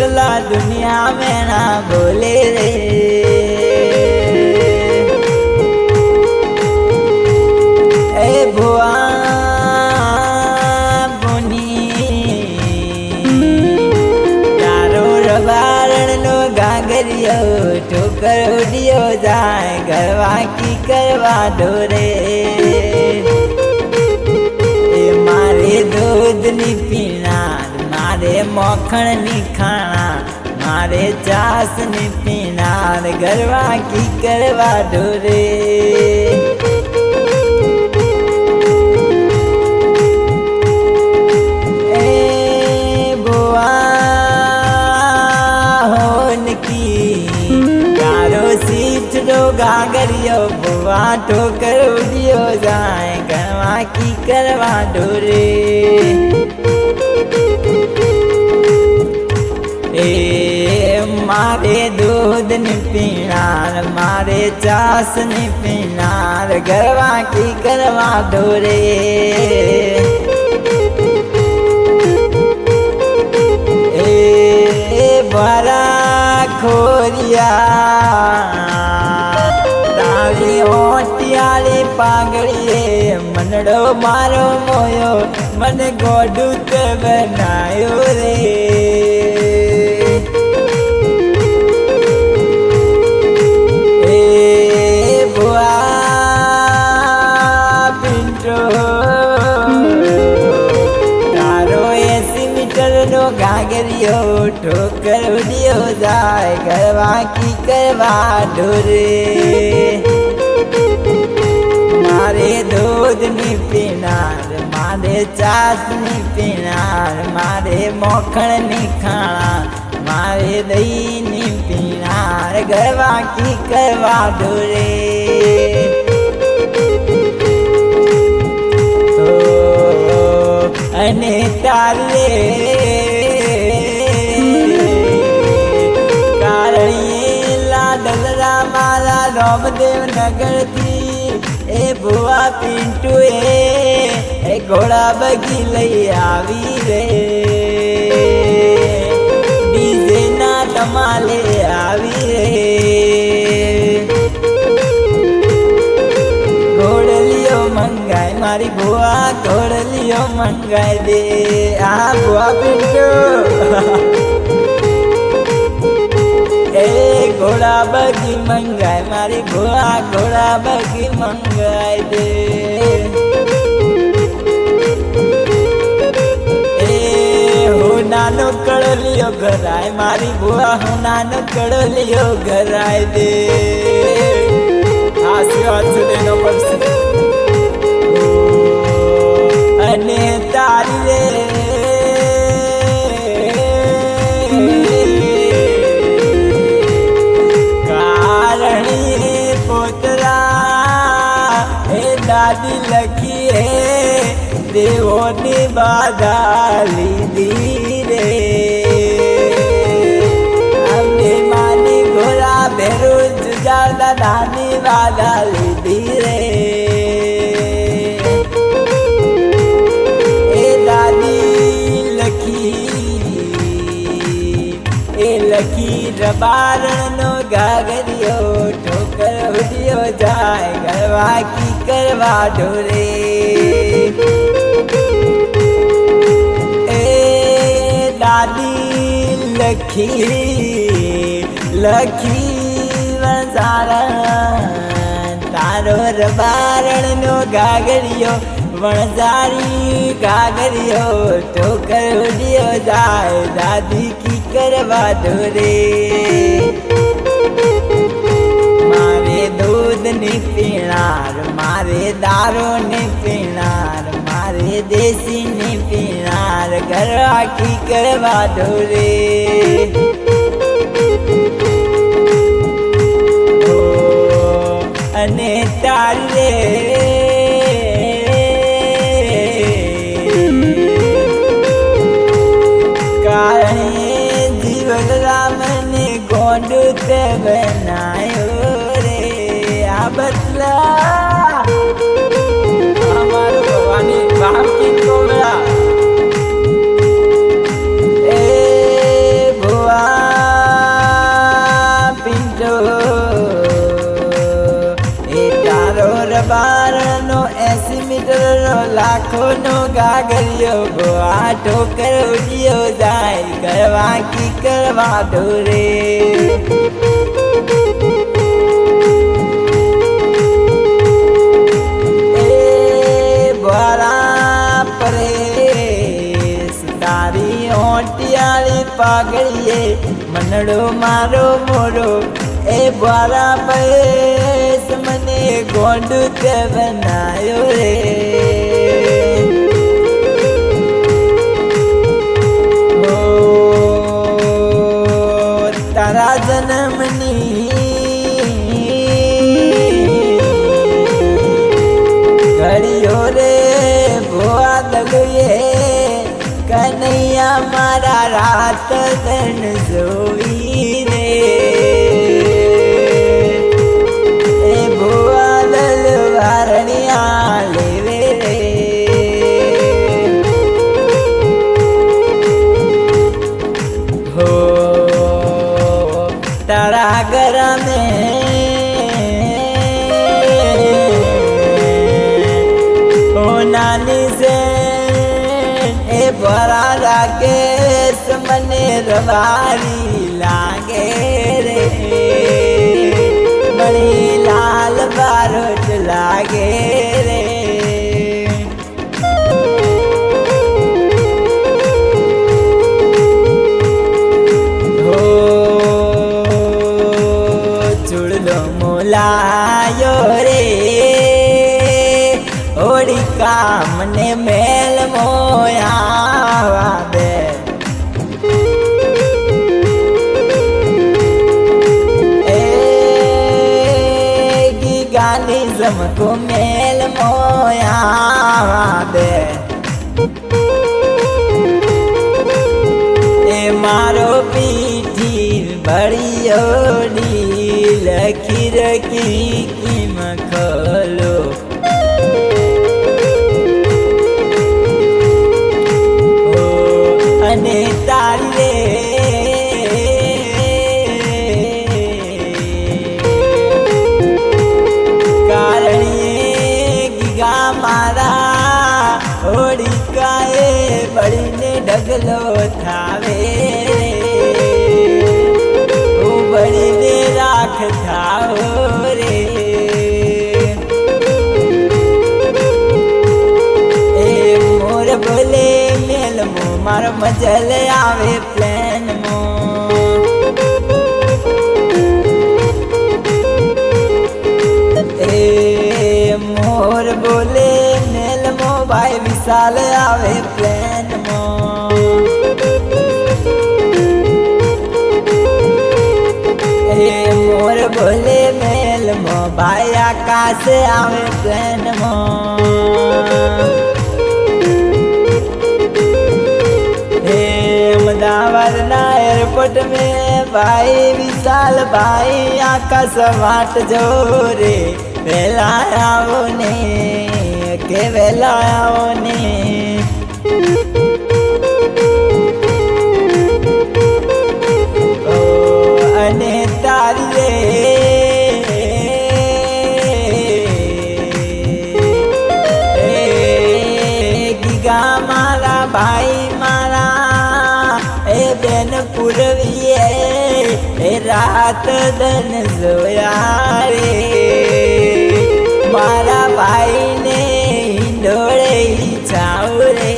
पगला दुनिया में ना बोले ए भुआ ગાગરિયો, ઠોકર ઉડિયો જાય, ગરવા કી કરવા ઢોરે એ મારે દૂધની પીણ મારે મોખણની ખાણા, મારે ચાસ ને પીનાર ગરવા કી કરવા ઢોરે. ગાગરિયો ભુવા ઠોકર ઉડ્યો જાય ગણવા કી કરવા ઢોરે. દૂધની પીણાર મારે ચાસની પીણાર ગરવા કી કરવા ઢોરે એ બરા ખોરિયા તારી ઓટિયાળી પાઘડીએ મનડો મારો મોયો મને ગોડું બનાયો રે ઠોકર ઉડ્યો જાય કરવા કી કરવા ઢોરે મારે દૂધની પીનાર મારે ચાસની પીનાર મારે મોખણની ખાણા મારે દહીંની પીનાર ગરવા કી કરવા ઢોરે અને તારે રામદેવ નગરથી, એ ભુવા પિન્ટુ એ ઘોડા બગી લઈ આવી રે. ડીજે ના તમાલે આવી રે. ઘોડલીઓ મંગાય, મારી ભુવા ઘોડલીઓ મંગાય દે. આ ભુવા પિન્ટુ. ઘોડા બગી મંગાય, મારી ભુવા ઘોડા બગી મંગાય દે. નાનો કડલિયો ઘરાય મારી ભુવા હું નાનો કડલિયો ઘરાય દે. આશીર્વાદ સુધી સુધીનો પડશે અને હે દેવોની બાધા લીધી રે માની ઘોડા ભેરું જુજારદા નાની બાધા લીધી રે એ દાદી લખી, એ લખી રબારણનો ગાગરિયો, ઠોકર ઉડ્યો જાય ગરવા કી કરવા ઢોરે. દાદી લખી લખી વણઝારણ તારો રબારણનો ગાગરિયો વણઝારી ગાગરિયો ઠોકર ઉડ્યો જાય દાદી કી કરવા ઢોરે મારે દૂધની પીણાર મારે દારૂની પીણાર મારે દેશીની પીણાર કરવા કી કરવા ઢોરે અને તારે કારણે જીવન રામને ગોંડું તે બનાયો રે. આ બદલા રબારનો એસી મીટરનો લાખોનો ગાગરિયો ભુવા ઠોકર ઉડ્યો જાય. કરવા કી કરવા ઢોરે પાઘડીએ મનડો મારો મોરો. એ બારા પૈસ મને ગોંડું તે બનાયો રે. તારા જન્મની ઘડીઓ રે ભોવા દગુએ કનૈયા મારા રાત દન જોઈ ભરા રાકેશ મને રવારી લાગે રે. મણી લાલ બારોટ લાગે ગીગાની જમકો મેલ મોયા બે એ મારો પીઠી બળિયોડી લખી રખી ઢગલો ઉભરીને રાખ થાવ રે. એ મોર બોલે મેલમો મારો મજલ આવે પ્લેનમાં મોર બોલે મેલમો ભાઈ વિશાલ આવે ભોલે મેલમો ભાઈ આકાશ આવે પ્લેનમો હે અમદાવાદના એરપોર્ટ મે ભાઈ વિશાલ ભાઈ આકાશ વાટ જો રે વેલા આવો ને, કે વેલા આવો ને. એ રાત દન જોયા રે. મારા ભાઈને ડોળે જાવ રે.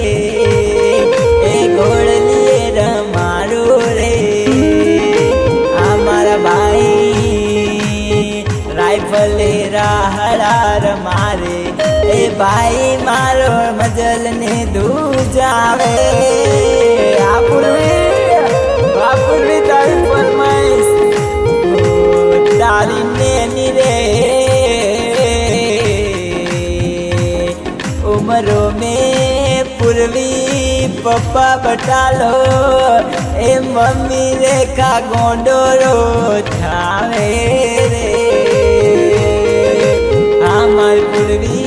એ ઘોડલીએ રમાડો રે. આ મારા ભાઈ રાઇફલે રાહડાર મારે એ ભાઈ મારો મજલ ને દૂજાવે આ પૂર્વી તારી નેની રે ઉમરો મે પૂરવી પપ્પા બટાલો, એ મમ્મી રેખા ગોંડોરો છાવે રે. હા મારી પૂરવી